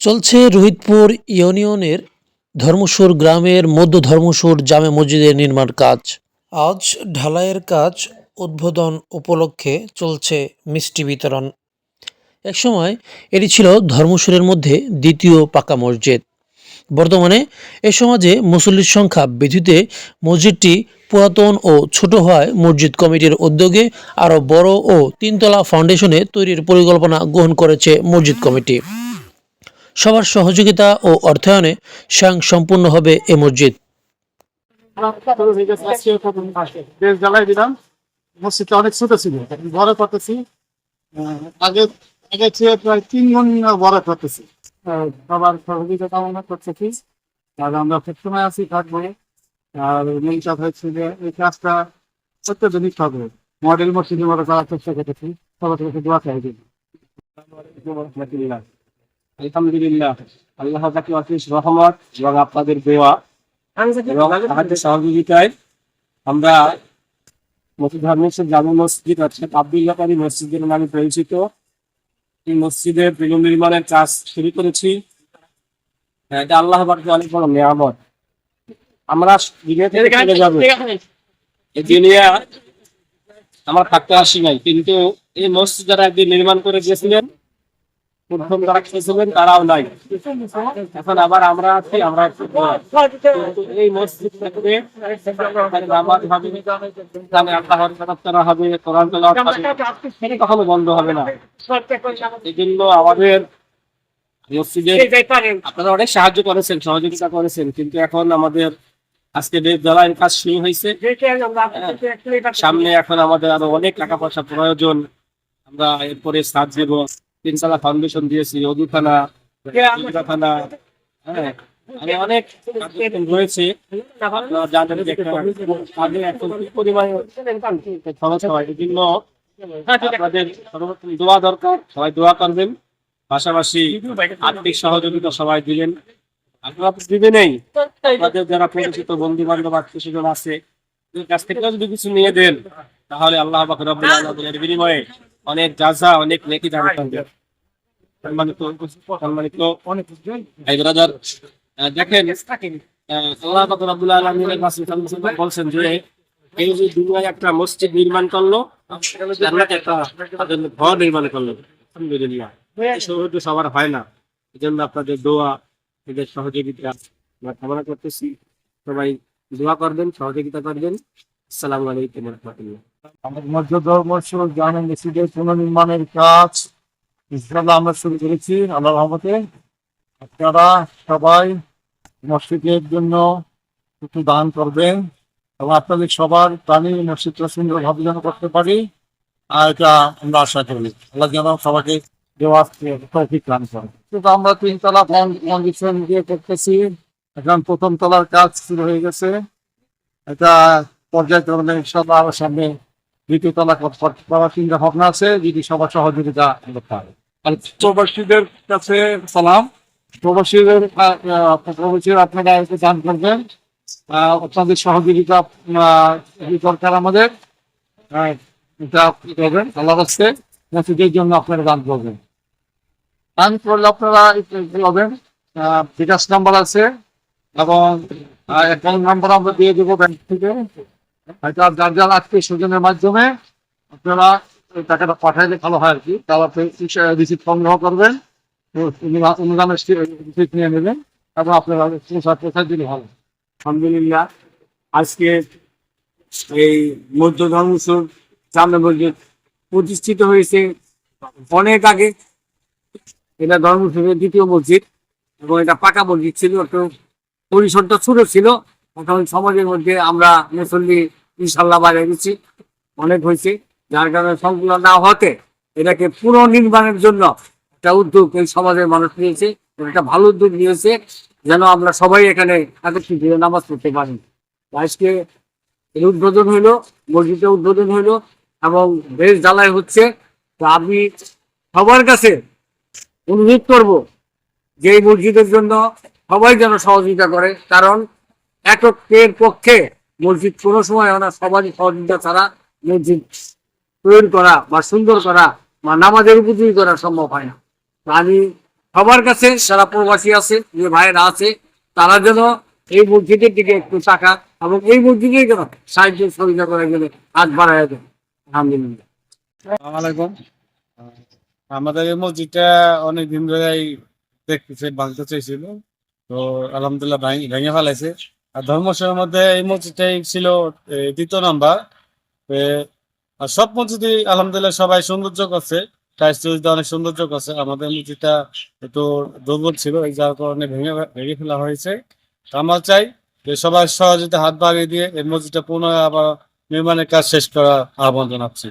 চলছে রোহিতপুর ইউনিয়নের ধর্মসুর গ্রামের মধ্য ধর্মসুর জামে মসজিদের নির্মাণ কাজ। আজ ঢালাইয়ের কাজ উদ্বোধন উপলক্ষে চলছে মিষ্টি বিতরণ। একসময় এটি ছিল ধর্মসুরের মধ্যে দ্বিতীয় পাকা মসজিদ। বর্তমানে এ সমাজে মুসল্লির সংখ্যা বৃদ্ধিতে মসজিদটি পুরাতন ও ছোট হওয়ায় মসজিদ কমিটির উদ্যোগে আরও বড় ও তিনতলা ফাউন্ডেশনে তৈরির পরিকল্পনা গ্রহণ করেছে মসজিদ কমিটি। সবার সহযোগিতা ও অর্থায়নে স্বয়ং সম্পূর্ণ হবে এ মসজিদ। মসজিদটা অনেক ছিল প্রায় তিন সবার সহযোগিতা করতেছি আর আমরা আছি আর হচ্ছে যে এই অত্যাধুনিক মডেল মসজিদের মতো করার চেষ্টা করতেছি। সবার দোয়া চাই। আলহামদুলিল্লাহ আল্লাহ তাকে অশেষ রহমত এবং আপনাদের দেওয়া এবং সহযোগিতায় আমরা জামে মসজিদ অর্থাৎ মসজিদের নামে পরিচিত। এই মসজিদের পুনর্নির্মাণের কাজ শুরু করেছি। হ্যাঁ, এটা আল্লাহ বাড়িতে অনেক বড় নিয়ামত। আমরা চলে যাব। এই দুনিয়া আমার থাকতে আসি নাই কিন্তু এই মসজিদ যারা একদিন নির্মাণ করে দিয়েছিলেন প্রথম যারা খেয়েছিলেন তারাও নাই। এখন আবার আমরা আছি, আমরা এই করা হবে, কোরআন কখনো বন্ধ হবে না। এই জন্য আমাদের আপনারা অনেক সাহায্য করেছেন, সহযোগিতা করেছেন, কিন্তু এখন আমাদের আজকে দেশ জ্বালায় কাজ শুরু হয়েছে। সামনে এখন আমাদের আরও অনেক টাকা পয়সা প্রয়োজন। আমরা এরপরে সাত দেব। তিনতলা ফাউন্ডেশন দিয়েছি অদুখানা থানা হ্যাঁ আরও অনেক রয়েছে জানেন যে আগে এখন কি পরিমাণে খরচ হয় এই জন্য আপনাদের দোয়া দরকার সবাই দোয়া করবেন। পাশাপাশি আর্থিক সহযোগিতা সবাই দিবেন। আপনারা তো দিবেনই আপনাদের যারা পরিচিত বন্ধু বান্ধব আত্মীয় স্বজন আছে কাছ থেকে যদি কিছু নিয়ে দেন তাহলে আল্লাহ পাক রব্বুল আলামিনের বিনিময়ে অনেক জাযা অনেক নেকি দান করবেন। বলছেন যে, এই যে একটা মসজিদ নির্মাণ করল ঘর নির্মাণ করল। আলহামদুলিল্লাহ সবার হয় না। এই জন্য আপনাদের দোয়া, এদের সহযোগিতা আমরা কামনা করতেছি। সবাই দোয়া করবেন, সহযোগিতা করবেন। আসসালামু আলাইকুম রহমতুল্লাহ। আমাদের মধ্য ধর্ম মসজিদের পুনর্নির্মাণের কাজ ইনশাল্লাহ আমরা শুরু করেছি আল্লাহ রহমতে। আপনারা সবাই মসজিদের জন্য একটু দান করবেন এবং আপনাদের সবার প্রাণী মসজিদটা সুন্দরভাবে যেন করতে পারি। আর এটা আমরা আশা করি। আল্লাহ যেন সবাইকে দেওয়া তৌফিক দান করে কিন্তু আমরা তিনতলা ফাউন্ডেশন দিয়ে করতেছি। এখন প্রথম তলার কাজ শুরু হয়ে গেছে। এটা পর্যায়ক্রমে ইনশাল্লাহ সামনে দ্বিতীয় তলা করার চিন্তা ভাবনা আছে। যদি সবার সহযোগিতা করতে হবে প্রবাসীদের কাছে সালাম। প্রবাসীদের প্রবাসীরা আপনারা দান করবেন। আপনাদের সহযোগিতা দরকার আমাদের। এটা করবেন আল্লাহ রাস্তে মসজিদের জন্য আপনারা দান করবেন। দান করলে আপনারা করবেন বিকাশ নাম্বার আছে। এবং অ্যাকাউন্ট নাম্বার আমরা দিয়ে দেবো ব্যাংক থেকে। হয়তো যার যার আত্মীয় স্বজনের মাধ্যমে আপনারা টাকাটা পাঠাইলে ভালো হয় আর কি। তারা রিসিপ্ট সংগ্রহ করবেন। অনুদানের রিসিপ্ট নিয়ে নেবেন। এবং আপনারা পৌঁছা পৌঁছায় দিলে ভালো। আলহামদুলিল্লাহ, আজকে এই মধ্য ধর্মসুর জামে মসজিদ প্রতিষ্ঠিত হয়েছে অনেক আগে, এটা ধর্মসুরের দ্বিতীয় মসজিদ এবং এটা পাকা মসজিদ ছিল, একটু পরিসরটা ছোট ছিল। এখন সমাজের মধ্যে আমরা মুসল্লি ইনশাল্লাহ বাইরে গেছি অনেক হয়েছে। যার কারণে সম্পূর্ণ না হতে এটাকে পুনর্নির্মাণের জন্য একটা উদ্যোগ এই সমাজের মানুষ নিয়েছে, একটা ভালো উদ্যোগ নিয়েছে, যেন আমরা সবাই এখানে একত্রিত নামাজ পড়তে পারি। আজকে এই উদ্বোধন হইল মসজিদে উদ্বোধন হইল এবং বেশ জ্বালায় হচ্ছে। তো আমি সবার কাছে অনুরোধ করব যে এই মসজিদের জন্য সবাই যেন সহযোগিতা করে, কারণ এককের পক্ষে মসজিদ কোনো সময় না, সবারই সহযোগিতা ছাড়া মসজিদ তৈরি করা বা সুন্দর করা বা নামাজের উপযোগী করা সম্ভব হয় না। আমি সবার কাছে যারা প্রবাসী আছে, যে ভাইয়েরা আছে, তারা যেন এই মসজিদের দিকে একটু টাকা এবং এই মসজিদের যেন সাহায্য সহযোগিতা করে গেলে হাত বাড়ায় দেয় আলহামদুলিল্লাহ। আমাদের এই মসজিদটা অনেক দিন ধরেই দেখতেছে ভাঙতে চাইছিল। তো আলহামদুলিল্লাহ ভাঙ- ফেলাইছে। আর ধর্মসের মধ্যে এই মসজিদটাই ছিল দ্বিতীয় নাম্বার। আর সব মসজিদই আলহামদুলিল্লাহ সবাই সৌন্দর্য করছে। অনেক সৌন্দর্য করছে। আমাদের মসজিদটা একটু দুর্বল ছিল, এই যার কারণে ভেঙে ভেঙে ফেলা হয়েছে। আমরা চাই যে সবাই সহযোগিতা হাত বাড়িয়ে দিয়ে এই মসজিদটা পুনরায় আবার নির্মাণের কাজ শেষ করার আহ্বান জানাচ্ছি।